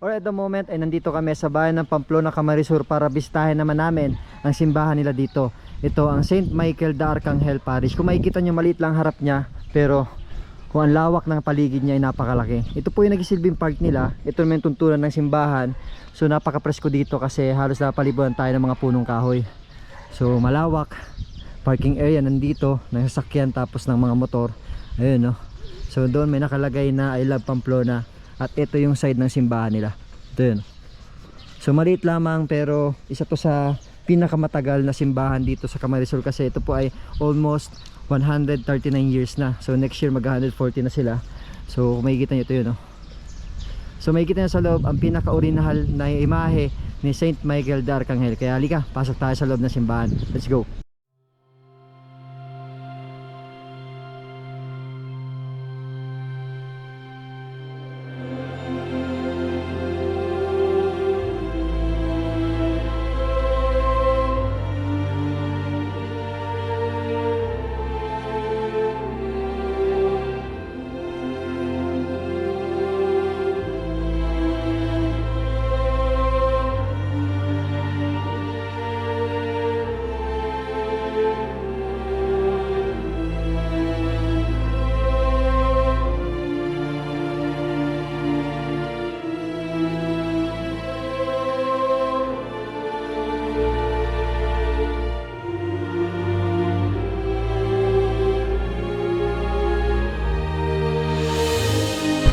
Or at the moment ay nandito kami sa bayan ng Pamplona, Camarisur para bisitahin naman namin ang simbahan nila dito. Ito ang St. Michael de Arcangel Parish. Kung makikita nyo maliit lang harap niya pero kung ang lawak ng paligid niya ay napakalaki. Ito po yung nagisilbing park nila. Ito naman yung tuntunan ng simbahan. So napaka-presko dito kasi halos napalibuan tayo ng mga punong kahoy. So malawak. Parking area nandito, ng sasakyan tapos ng mga motor. Ayun no. So doon may nakalagay na I love Pamplona at ito yung side ng simbahan nila. Ito yun. So maliit lamang pero isa to sa pinakamatagal na simbahan dito sa Camarisol kasi ito po ay almost 139 years na. So next year mag 140 na sila. So kung makikita nyo ito yun. No? So makikita nyo sa loob ang pinaka-original na imahe ni Saint Michael de Arcangel. Kaya halika, pasok tayo sa loob ng simbahan. Let's go.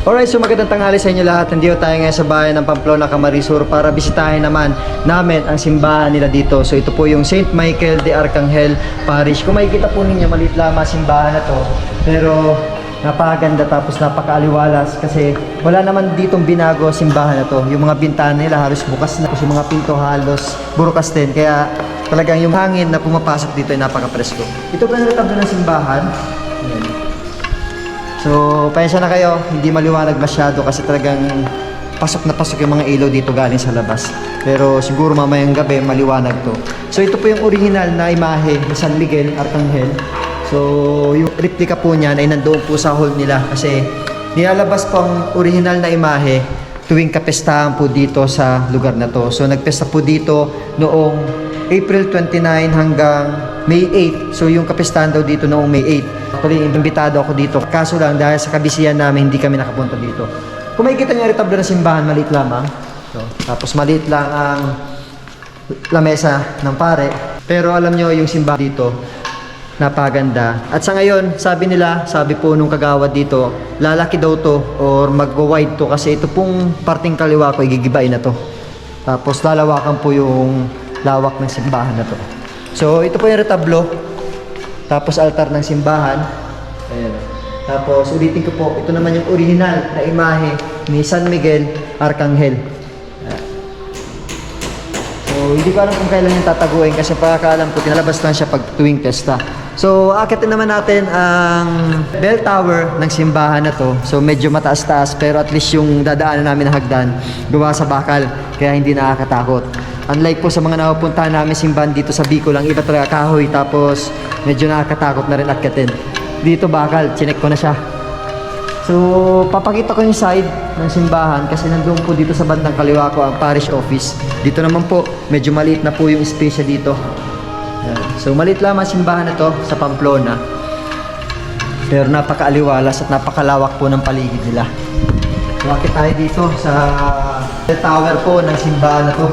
Alright, so magandang tanghali sa inyo lahat. Nandito tayo ngayon sa bayan ng Pamplona, Camarisur para bisitahin naman namin ang simbahan nila dito. So ito po yung St. Michael de Arcangel Parish. Kung makikita po ninyo, maliit lamang simbahan na to. Pero napakaganda tapos napakaaliwalas kasi wala naman ditong binago simbahan na to. Yung mga bintana nila halos bukas na. Tapos yung mga pinto halos burukas din. Kaya talagang yung hangin na pumapasok dito ay napaka-presko. Ito po yung ng simbahan. So, pasensya na kayo, hindi maliwanag masyado kasi talagang pasok na pasok yung mga ilaw dito galing sa labas. Pero siguro mamayang gabi maliwanag to. So, ito po yung original na imahe ni San Miguel Arcangel. So, yung replica po niyan ay nandoon po sa hall nila kasi nilalabas po ang original na imahe tuwing kapestahan po dito sa lugar na to. So, nagpesta po dito noong April 29 hanggang May 8. So yung kapistahan daw dito noong May 8. Actually, imbitado ako dito. Kaso lang dahil sa kabisihan namin, hindi kami nakapunta dito. Kung makikita niyo yung retablo ng simbahan, maliit lamang. So, tapos maliit lang ang lamesa ng pare. Pero alam nyo yung simbahan dito, napaganda. At sa ngayon, sabi nila, sabi po nung kagawad dito, lalaki daw to or magwa-wide to kasi ito pong parting kaliwa ko, igigibain na to. Tapos lalawakan po yung lawak ng simbahan na to. So, ito po yung retablo. Tapos altar ng simbahan. Ayan. Tapos ulitin ko po, ito naman yung original na imahe ni San Miguel Arcangel. So, hindi ko alam kung kailan yung tataguin kasi pagkakaalam ko, pinalabas lang siya pag tuwing pesta. So, akitin naman natin ang bell tower ng simbahan na to. So, medyo mataas-taas pero at least yung dadaanan namin na hagdan, gawa sa bakal, kaya hindi nakakatakot. Unlike po sa mga napupuntahan namin simbahan dito sa Bicol, ang iba talaga kahoy tapos medyo nakakatakot na rin akitin. Dito bakal, chinek ko na siya. So, papakita ko yung side ng simbahan kasi nandoon po dito sa bandang kaliwa ko ang parish office. Dito naman po, medyo maliit na po yung space dito. So, maliit lamang ang simbahan na to sa Pamplona. Pero napakaaliwalas at napakalawak po ng paligid nila. So, akit tayo dito sa tower po ng simbahan na to.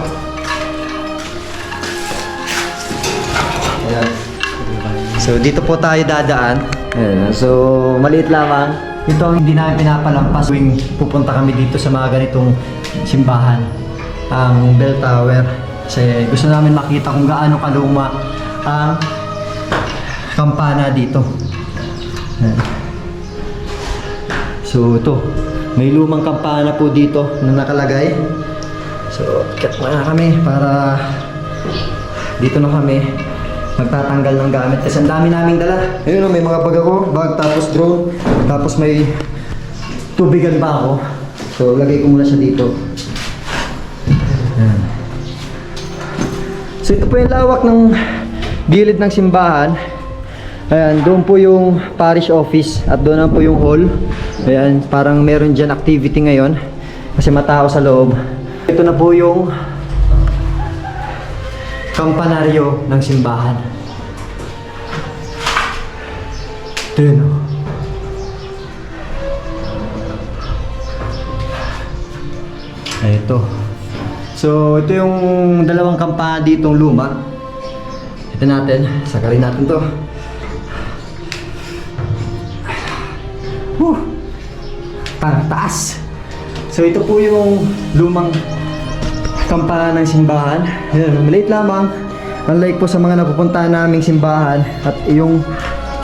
So dito po tayo dadaan. So maliit lamang. Ito ang hindi namin pinapalampas tuwing pupunta kami dito sa mga ganitong simbahan. Ang bell tower. Kasi gusto namin makita kung gaano kaluma ang kampana dito. So ito, may lumang kampana po dito na nakalagay. So, kat muna kami para dito na kami magtatanggal ng gamit kasi ang dami naming dala. Ayun, oh, may mga bag ako, bag tapos drone, tapos may tubigan pa ako. So, lagay ko muna siya dito. Ayan. So, ito po yung lawak ng gilid ng simbahan. Ayan, doon po yung parish office at doon na po yung hall. Ayan, parang meron dyan activity ngayon. Kasi matao sa loob. Ito na po yung kampanaryo ng simbahan. Ito yun, oh. Ay, ito. So, ito yung dalawang kampana ditong luma. Ito natin. Sakarin natin to. Whew. Parang taas. So, ito po yung lumang kampana ng simbahan. Ayan, maliit lamang. Unlike po sa mga napupuntahan naming simbahan at yung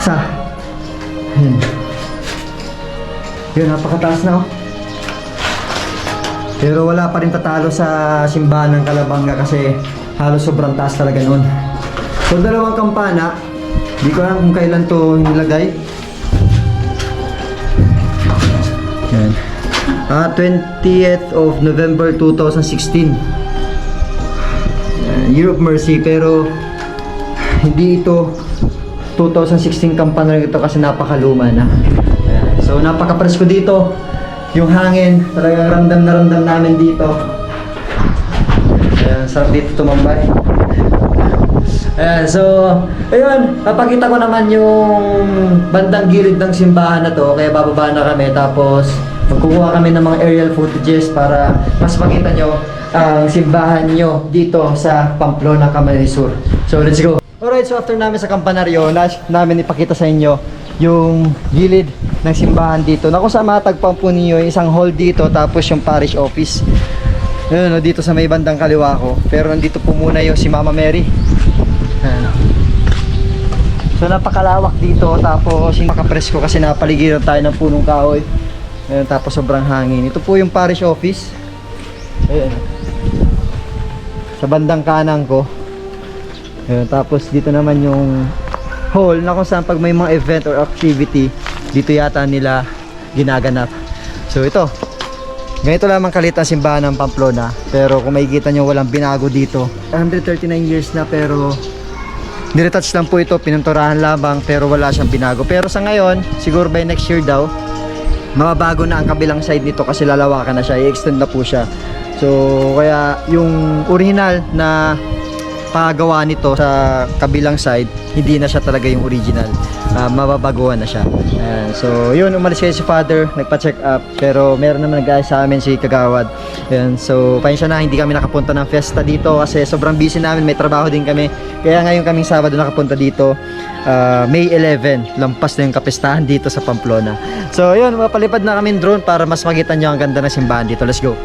sa Ayan. Yun, napakataas na oh. Pero wala pa rin tatalo sa simbahan ng Kalabanga kasi halos sobrang taas talaga noon. So dalawang kampana, di ko alam kung kailan to nilagay. Yan. Ah, 20th of November 2016. Yan, Year of Mercy pero hindi ito 2016 kampana ito kasi napakaluma na. Ayan. So napaka-presko dito. Yung hangin, talagang ramdam na ramdam namin dito. Ayan, sarap dito tumambay. Ayan, so, ayun, papakita ko naman yung bandang gilid ng simbahan na to, kaya bababa na kami, tapos magkukuha kami ng mga aerial footages para mas makita nyo ang simbahan nyo dito sa Pamplona, Camarines Sur. So, let's go! Alright, so after namin sa kampanaryo, na namin ipakita sa inyo yung gilid ng simbahan dito. Na kung saan matagpuan po ninyo yung isang hall dito tapos yung parish office. Ayun, no, dito sa may bandang kaliwa ko. Pero nandito po muna yung si Mama Mary. So napakalawak dito tapos makapresko kasi napaligiran tayo ng punong kahoy. Ayun, tapos sobrang hangin. Ito po yung parish office. Ayun. Sa bandang kanan ko. Ayun, tapos dito naman yung hall na kung saan pag may mga event or activity, dito yata nila ginaganap. So ito, ganito lamang kalit ang simbahan ng Pamplona. Pero kung makikita nyo, walang binago dito. 139 years na pero niretouch lang po ito, pininturahan lamang pero wala siyang binago. Pero sa ngayon, siguro by next year daw, mababago na ang kabilang side nito kasi lalawakan na siya, i-extend na po siya. So, kaya yung original na pagawa nito sa kabilang side, hindi na siya talaga yung original. Ah, mababaguhan na siya. Ayan. So, yun, umalis kayo si father, nagpa-check up. Pero meron naman nag sa amin si Kagawad. Ayan. So, pasensya na, hindi kami nakapunta ng fiesta dito kasi sobrang busy namin, may trabaho din kami. Kaya ngayon kaming Sabado nakapunta dito. Ah, May 11, lampas na yung kapistahan dito sa Pamplona. So, yun, mapalipad na kami drone para mas makita nyo ang ganda ng simbahan dito. Let's go!